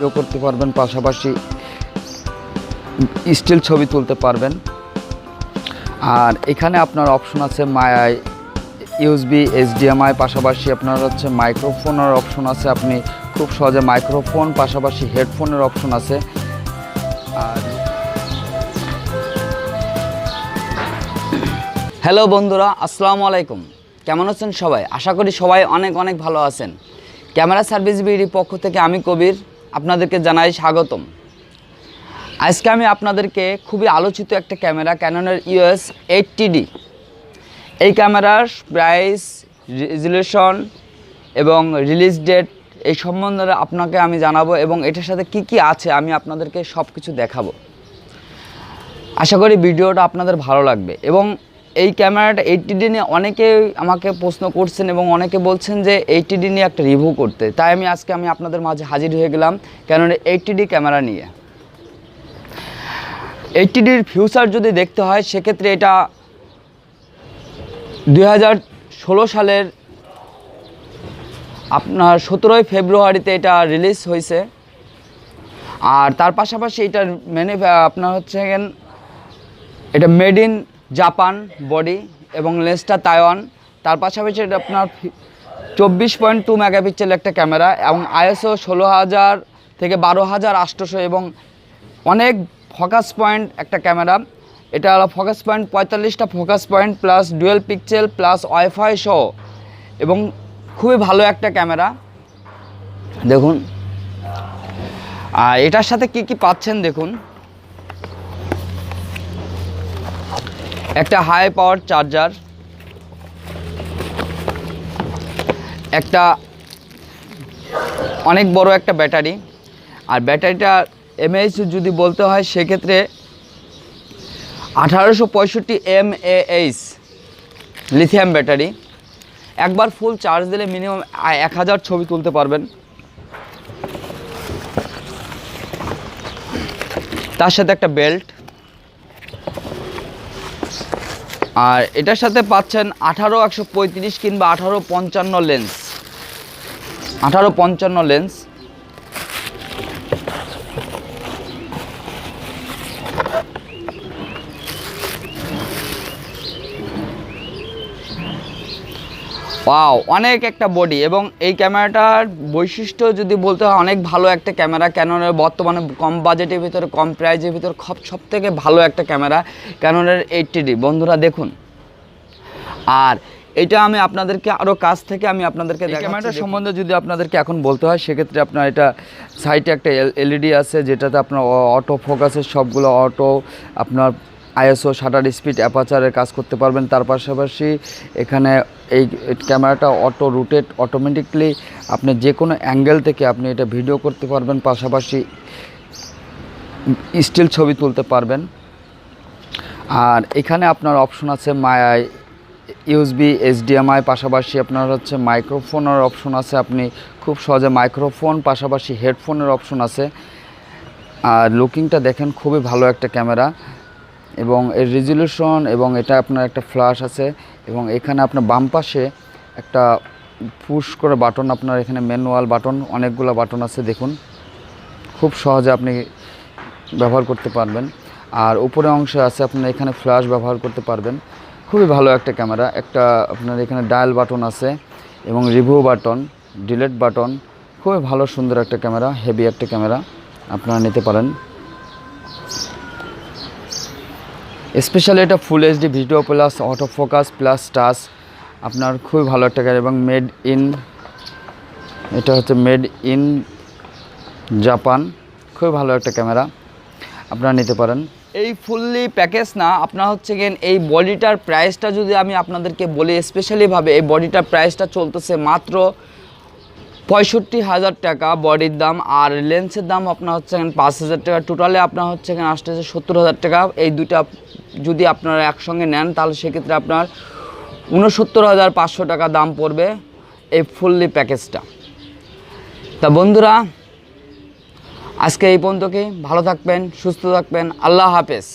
Video করতে পারবেন, পাশাপাশি স্টিল ছবি তুলতে পারবেন। আর এখানে আপনার অপশন আছে মাই ইউএসবি, এইচডিএমআই, পাশাপাশি আপনার হচ্ছে মাইক্রোফোনের অপশন আছে, আপনি খুব সহজে মাইক্রোফোন, পাশাপাশি হেডফোনের অপশন আছে। আর হ্যালো বন্ধুরা, আসসালামু আলাইকুম। কেমন আছেন সবাই? আশা করি সবাই অনেক অনেক ভালো আছেন। ক্যামেরা সার্ভিস বিডির পক্ষ থেকে আমি কবির। আপনাদেরকে জানাই স্বাগতম। আজকে আমি আপনাদেরকে খুবই আলোচিত একটা ক্যামেরা ক্যাননের ইউএস এইটটি এই ক্যামেরার প্রাইস রেজুলেশন এবং রিলিজ ডেট এই সম্বন্ধে আপনাকে আমি জানাব এবং এটার সাথে কি কি আছে আমি আপনাদেরকে সব কিছু দেখাবো। আশা করি ভিডিওটা আপনাদের ভালো লাগবে এবং এই ক্যামেরাটা এইটটি ডি নিয়ে অনেকে আমাকে প্রশ্ন করছেন এবং অনেকে বলছেন যে এইটটি ডি নিয়ে একটা রিভিউ করতে। তাই আমি আজকে আমি আপনাদের মাঝে হাজির হয়ে গেলাম কেননা এইটটি ডি ক্যামেরা নিয়ে। এইটটি ডির ফিউচার যদি দেখতে হয়, সেক্ষেত্রে এটা দু হাজার ষোলো সালের আপনার সতেরোই ফেব্রুয়ারিতে এটা রিলিজ হয়েছে। আর তার পাশাপাশি এটার মেনে আপনার হচ্ছে এটা মেড ইন জাপান বডি এবং লেন্সটা তাইওয়ান। তার পাশাপাশি এটা আপনার চব্বিশ পয়েন্ট টু মেগাপিক্সেল একটা ক্যামেরা এবং আইএসও ষোলো হাজার থেকে বারো হাজার আটশোশো এবং অনেক ফোকাস পয়েন্ট একটা ক্যামেরা। এটা হলো ফোকাস পয়েন্ট পঁয়তাল্লিশটা focus point plus dual pixel plus wifi সহ। এবং খুবই ভালো একটা ক্যামেরা। দেখুন। আর এটার সাথে কি কি পাচ্ছেন দেখুন। একটা হাই পাওয়ার চার্জার একটা অনেক বড় একটা ব্যাটারি। আর ব্যাটারিটা এমএইচ যদি বলতে হয়, সেক্ষেত্রে আঠারোশো পঁয়ষট্টি এম এইচ লিথিয়াম ব্যাটারি। একবার ফুল চার্জ দিলে মিনিমাম এক হাজার ছবি তুলতে পারবেন। তার সাথে একটা বেল্ট আর এটার সাথে পাচ্ছেন আঠারো একশো পঁয়ত্রিশ কিংবা আঠারো পঞ্চান্ন লেন্স। আঠারো পঞ্চান্ন লেন্স। ওয়াও অনেক একটা বডি এবং এই ক্যামেরাটার বৈশিষ্ট্য যদি বলতে হয় অনেক ভালো একটা ক্যামেরা ক্যাননের বর্তমানে কম বাজেটের ভিতরে কম প্রাইজের ভিতরে সব সব থেকে ভালো একটা ক্যামেরা ক্যাননের এইটটি ডি বন্ধুরা দেখুন। আর এটা আমি আপনাদেরকে আরও কাছ থেকে আমি আপনাদেরকে ক্যামেরাটার সম্বন্ধে যদি আপনাদেরকে এখন বলতে হয় সেক্ষেত্রে আপনার এটা সাইডে একটা এলইডি আছে যেটাতে আপনার অটো ফোকাসের সবগুলো অটো আপনার আইএসও শাটার স্পিড অ্যাপাচারের কাজ করতে পারবেন। তার পাশাপাশি এখানে এই ক্যামেরাটা অটো রুটেড অটোমেটিকলি। আপনি যে কোনো অ্যাঙ্গেল থেকে আপনি এটা ভিডিও করতে পারবেন। পাশাপাশি স্টিল ছবি তুলতে পারবেন। আর এখানে আপনার অপশন আছে মাই ইউএসবি, এইচডিএমআই, পাশাপাশি আপনার হচ্ছে মাইক্রোফোনের অপশন আছে। আপনি খুব সহজে মাইক্রোফোন, পাশাপাশি হেডফোনের অপশন আছে। আর লুকিংটা দেখেন, খুবই ভালো একটা ক্যামেরা। এবং এর রেজুলেশন এবং এটা আপনার একটা ফ্ল্যাশ আছে এবং এখানে আপনার বাম পাশে একটা পুশ করে বাটন আপনার এখানে ম্যানুয়াল বাটন অনেকগুলো বাটন আছে, দেখুন। খুব সহজে আপনি ব্যবহার করতে পারবেন। আর উপরে অংশে আছে আপনার এখানে ফ্ল্যাশ ব্যবহার করতে পারবেন। খুবই ভালো একটা ক্যামেরা একটা আপনার এখানে ডায়াল বাটন আছে এবং রিভিউ বাটন ডিলেট বাটন খুবই ভালো সুন্দর একটা ক্যামেরা হেভি একটা ক্যামেরা আপনারা নিতে পারেন। স্পেশালি এটা full HD video plus auto focus plus touch আপনার খুবই ভালো একটা ক্যামেরা এবং মেড ইন এটা হচ্ছে মেড ইন জাপান খুবই ভালো একটা ক্যামেরা আপনারা নিতে পারেন। এই ফুললি প্যাকেজ না, আপনার হচ্ছে গেন এই বডিটার প্রাইসটা যদি আমি আপনাদেরকে বলি স্পেশালিভাবে এই বডিটার প্রাইসটা চলতেছে মাত্র পঁয়ষট্টি হাজার টাকা বডির দাম, আর লেন্সের দাম আপনার হচ্ছে পাঁচ হাজার টাকা। টোটালে আপনার হচ্ছে এখানে আসতেছে সত্তর হাজার টাকা। এই দুইটা যদি আপনারা একসঙ্গে নেন, তাহলে সেক্ষেত্রে আপনার উনসত্তর হাজার পাঁচশো টাকা দাম পড়বে এই ফুললি প্যাকেজটা। তা বন্ধুরা, আজকে এই পর্যন্তকে ভালো থাকবেন, সুস্থ থাকবেন। আল্লাহ হাফেজ।